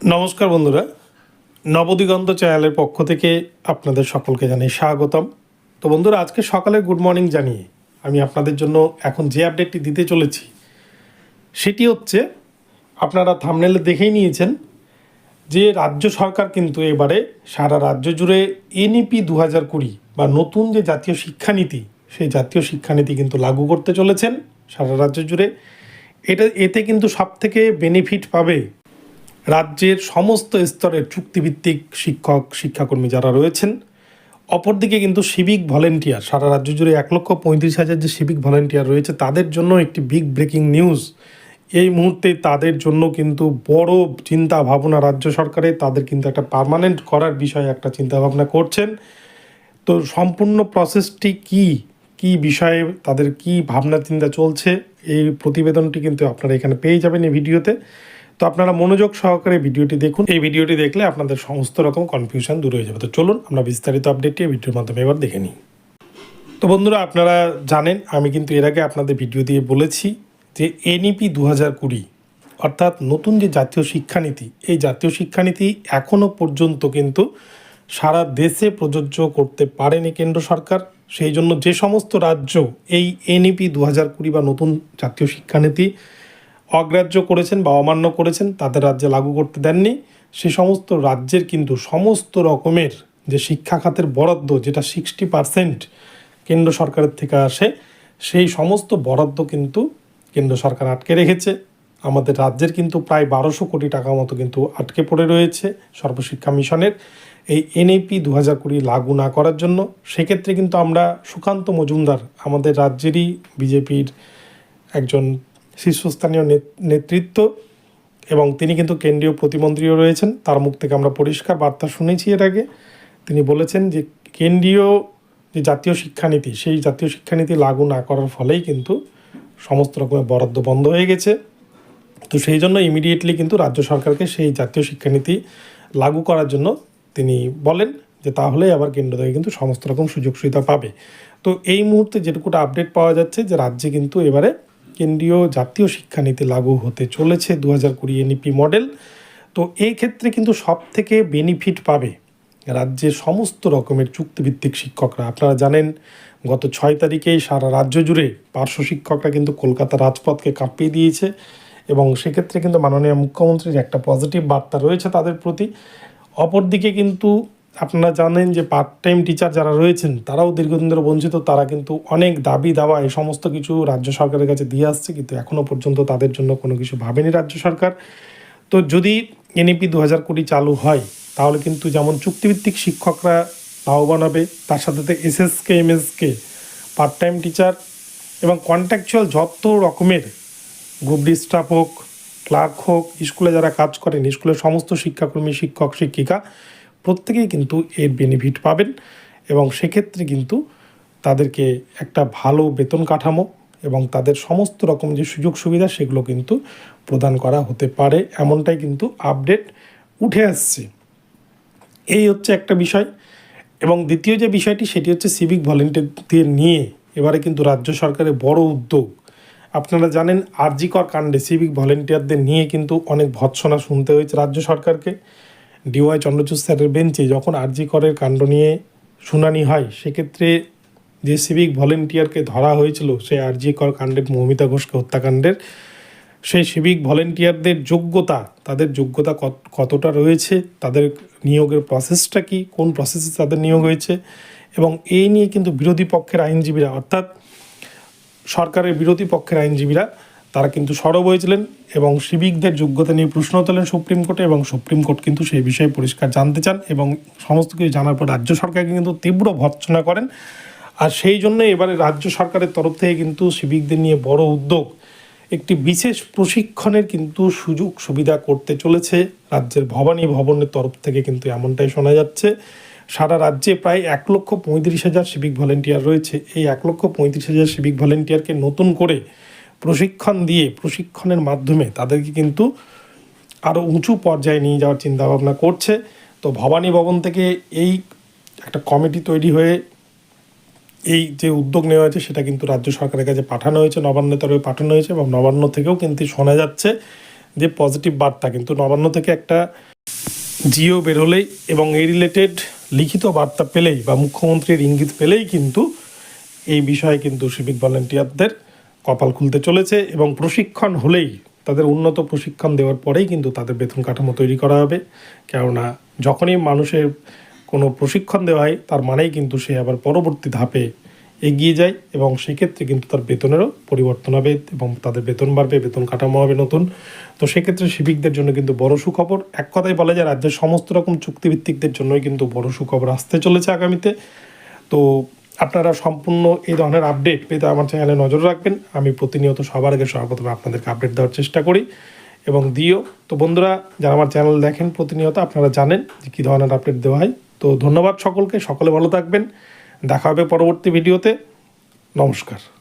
নমস্কার বন্ধুরা। নবদিগন্ত চ্যানেলের পক্ষ থেকে আপনাদের সকলকে জানাই স্বাগতম। তো বন্ধুরা, আজকে সকালে গুড মর্নিং জানিয়ে আমি আপনাদের জন্য এখন যে আপডেটটি দিতে চলেছি, সেটি হচ্ছে আপনারা থামনেলে দেখেই নিয়েছেন যে রাজ্য সরকার কিন্তু এবারে সারা রাজ্য জুড়ে এনইপি দু হাজার কুড়ি বা নতুন যে জাতীয় শিক্ষানীতি, সেই জাতীয় শিক্ষানীতি কিন্তু লাগু করতে চলেছেন সারা রাজ্য জুড়ে। এটা, এতে কিন্তু সব থেকে বেনিফিট পাবে রাজ্যের সমস্ত স্তরের চুক্তিভিত্তিক শিক্ষক, শিক্ষাকর্মী যারা রয়েছেন, অপরদিকে কিন্তু সিভিক ভলেন্টিয়ার সারা রাজ্য জুড়ে এক লক্ষ পঁয়ত্রিশ হাজার যে সিভিক ভলেন্টিয়ার রয়েছে, তাদের জন্য একটি বিগ ব্রেকিং নিউজ এই মুহূর্তে তাদের জন্য কিন্তু বড় চিন্তা ভাবনা রাজ্য সরকারে তাদের কিন্তু একটা পার্মানেন্ট করার বিষয়ে একটা চিন্তা ভাবনা করছেন। তো সম্পূর্ণ প্রসেসটি কি? কি বিষয়ে তাদের কি ভাবনা চিন্তা চলছে? এই প্রতিবেদনটি কিন্তু আপনারা এখানে পেয়ে যাবেন এই ভিডিওতে। তো আপনারা মনোযোগ সহকারে ভিডিওটি দেখুন। এই ভিডিওটি দেখলে আপনাদের সমস্ত রকম কনফিউশন দূর হয়ে যাবে। তো চলুন আমরা বিস্তারিত আপডেটটি ভিডিওর মাধ্যমে এবার দেখে নিই। তো বন্ধুরা, আপনারা জানেন, আমি কিন্তু এর আগে আপনাদের ভিডিও দিয়ে বলেছি যে এনইপি দু হাজার কুড়ি, অর্থাৎ নতুন যে জাতীয় শিক্ষানীতি, এই জাতীয় শিক্ষানীতি এখনও পর্যন্ত কিন্তু সারা দেশে প্রযোজ্য করতে পারেনি কেন্দ্র সরকার। সেই জন্য যে সমস্ত রাজ্য এই এনইপি দু হাজার কুড়ি বা নতুন জাতীয় শিক্ষানীতি অগ্রাহ্য করেছেন বা অমান্য করেছেন, তাদের রাজ্যে লাগু করতে দেননি। সে সমস্ত রাজ্যের কিন্তু সমস্ত রকমের যে শিক্ষা খাতের বরাদ্দ, যেটা সিক্সটি পারসেন্ট কেন্দ্র সরকারের থেকে আসে, সেই সমস্ত বরাদ্দ কিন্তু কেন্দ্র সরকার আটকে রেখেছে। আমাদের রাজ্যের কিন্তু প্রায় বারোশো কোটি টাকা মতো কিন্তু আটকে পড়ে রয়েছে সর্বশিক্ষা মিশনের এই এনএপি দু হাজার কুড়ি লাগু না করার জন্য। সেক্ষেত্রে কিন্তু আমরা সুকান্ত মজুমদার, আমাদের রাজ্যেরই বিজেপির একজন শীর্ষস্থানীয় নেত- নেতৃত্ব এবং তিনি কিন্তু কেন্দ্রীয় প্রতিমন্ত্রীও রয়েছেন। তার মুখ থেকে আমরা পরিষ্কার বার্তা শুনেছি এর আগে। তিনি বলেছেন যে, কেন্দ্রীয় যে জাতীয় শিক্ষানীতি, সেই জাতীয় শিক্ষানীতি লাগু না করার ফলেই কিন্তু সমস্ত রকমের বরাদ্দ বন্ধ হয়ে গেছে। তো সেই জন্য ইমিডিয়েটলি কিন্তু রাজ্য সরকারকে সেই জাতীয় শিক্ষানীতি লাগু করার জন্য তিনি বলেন যে তাহলে আবার কেন্দ্র থেকে কিন্তু সমস্ত রকম সুযোগ সুবিধা পাবে। তো এই মুহূর্তে যেটুকুটা আপডেট পাওয়া যাচ্ছে যে, রাজ্যে কিন্তু এবারে কেন্দ্রীয় জাতীয় শিক্ষানীতি লাগু হতে চলেছে দু হাজার কুড়ি এনইপি মডেল। তো এই ক্ষেত্রে কিন্তু সব থেকে বেনিফিট পাবে রাজ্যের সমস্ত রকমের চুক্তিভিত্তিক শিক্ষকরা। আপনারা জানেন, গত ছয় তারিখেই সারা রাজ্য জুড়ে পার্শ্ব শিক্ষকরা কিন্তু কলকাতা রাজপথকে কাঁপিয়ে দিয়েছে এবং সেক্ষেত্রে কিন্তু মাননীয় মুখ্যমন্ত্রীর একটা পজিটিভ বার্তা রয়েছে তাদের প্রতি। অপরদিকে কিন্তু আপনারা জানেন যে পার্ট টাইম টিচার যারা রয়েছেন, তারাও দীর্ঘদিন ধরে বঞ্চিত, তারা কিন্তু অনেক দাবি দাওয়া এই সমস্ত কিছু রাজ্য সরকারের কাছে দিয়ে আসছে, কিন্তু এখনও পর্যন্ত তাদের জন্য কোনো কিছু ভাবেনি রাজ্য সরকার। তো যদি এনইপি দু হাজার কুড়ি চালু হয়, তাহলে কিন্তু যেমন চুক্তিভিত্তিক শিক্ষকরা লাভবান হবে, তার সাথে সাথে SSK, MSK part time teacher এবং কন্ট্রাকচুয়াল যত রকমের গ্রুপ ডি স্টাফ হোক ক্লার্ক হোক, স্কুলে যারা কাজ করেন, স্কুলের সমস্ত শিক্ষাকর্মী, শিক্ষক, শিক্ষিকা প্রত্যেকেই কিন্তু এর বেনিফিট পাবেন এবং সেক্ষেত্রে কিন্তু তাদেরকে একটা ভালো বেতন কাঠামো এবং তাদের সমস্ত রকম যে সুযোগ সুবিধা সেগুলো কিন্তু প্রদান করা হতে পারে। এমনটাই কিন্তু আপডেট উঠে আসছে। এই হচ্ছে একটা বিষয় এবং দ্বিতীয় যে বিষয়টি সেটি হচ্ছে সিভিক ভলেন্টিয়ারদের নিয়ে এবারে কিন্তু রাজ্য সরকারের বড় উদ্যোগ। আপনারা জানেন আরজিকর কাণ্ডে সিভিক ভলেন্টিয়ারদের নিয়ে কিন্তু অনেক ভৎসনা শুনতে হয়েছে রাজ্য সরকারকে। ডিওয়াই চন্দ্রচূড় স্যারের বেঞ্চে যখন আরজি করের কাণ্ড নিয়ে শুনানি হয়, সেক্ষেত্রে যে সিভিক ভলেন্টিয়ারকে ধরা হয়েছিল সেই আরজিকর কাণ্ডের মৌমিতা ঘোষকে হত্যাকাণ্ডের, সেই সিভিক ভলেন্টিয়ারদের যোগ্যতা, তাদের যোগ্যতা কত- কতটা রয়েছে, তাদের নিয়োগের প্রসেসটা কি, কোন প্রসেসে তাদের নিয়োগ হয়েছে, এবং এই নিয়ে কিন্তু বিরোধী পক্ষের আইনজীবীরা, অর্থাৎ সরকারের বিরোধী পক্ষের আইনজীবীরা তারা কিন্তু সরব হয়েছিলেন এবং সিভিকদের যোগ্যতা নিয়ে প্রশ্ন তোলেন সুপ্রিম কোর্টে এবং সুপ্রিম কোর্ট কিন্তু সেই বিষয়ে পরিষ্কার জানতে চান এবং সমস্ত কিছু জানার পর রাজ্য সরকারকে কিন্তু তীব্র ভর্ৎসনা করেন। আর সেই জন্য এবারে রাজ্য সরকারের তরফ থেকে কিন্তু সিভিকদের নিয়ে বড় উদ্যোগ, একটি বিশেষ প্রশিক্ষণের কিন্তু সুযোগ সুবিধা করতে চলেছে। রাজ্যের ভবানী ভবনের তরফ থেকে কিন্তু এমনটাই শোনা যাচ্ছে। সারা রাজ্যে প্রায় এক লক্ষ পঁয়ত্রিশ হাজার সিভিক ভলেন্টিয়ার রয়েছে। এই এক লক্ষ পঁয়ত্রিশ হাজার সিভিক ভলেন্টিয়ারকে নতুন করে প্রশিক্ষণ দিয়ে, প্রশিক্ষণের মাধ্যমে তাদেরকে কিন্তু আরও উঁচু পর্যায়ে নিয়ে যাওয়ার চিন্তাভাবনা করছে। তো ভবানী ভবন থেকে এই একটা কমিটি তৈরি হয়ে এই যে উদ্যোগ নেওয়া হয়েছে, সেটা কিন্তু রাজ্য সরকারের কাছে পাঠানো হয়েছে নবান্ন তরফে পাঠানো হয়েছে এবং নবান্ন থেকেও কিন্তু শোনা যাচ্ছে যে পজিটিভ বার্তা। কিন্তু নবান্ন থেকে একটা জিও বেরোলেই এবং এই রিলেটেড লিখিত বার্তা পেলেই বা মুখ্যমন্ত্রীর ইঙ্গিত পেলেই কিন্তু এই বিষয়ে কিন্তু সিভিক ভলেন্টিয়ারদের কপাল খুলতে চলেছে এবং প্রশিক্ষণ হলেই তাদের উন্নত প্রশিক্ষণ দেওয়ার পরেই কিন্তু তাদের বেতন কাঠামো তৈরি করা হবে। কেননা যখনই মানুষের কোনো প্রশিক্ষণ দেওয়া হয়, তার মানেই কিন্তু সে আবার পরবর্তী ধাপে এগিয়ে যায় এবং সেক্ষেত্রে কিন্তু তার বেতনেরও পরিবর্তন হবে এবং তাদের বেতন বাড়বে, বেতন কাঠামো হবে নতুন। তো সেক্ষেত্রে সিভিকদের জন্য কিন্তু বড় সুখবর। এক কথায় বলা যায়, রাজ্যের সমস্ত রকম চুক্তিভিত্তিকদের জন্যই কিন্তু বড় সুখবর আসতে চলেছে আগামীতে। তো আপনারা সম্পূর্ণ এই ধরনের আপডেট পেতে আমার চ্যানেলে নজর রাখবেন। আমি প্রতিনিয়ত সবার আগে সর্বপ্রথমে আপনাদেরকে আপডেট দেওয়ার চেষ্টা করি। এবং দিও, তো বন্ধুরা, যারা আমার চ্যানেল দেখেন প্রতিনিয়ত, আপনারা জানেন যে কী ধরনের আপডেট দেওয়া হয়। তো ধন্যবাদ সকলকে, সকলে ভালো থাকবেন। দেখা হবে পরবর্তী ভিডিওতে নমস্কার।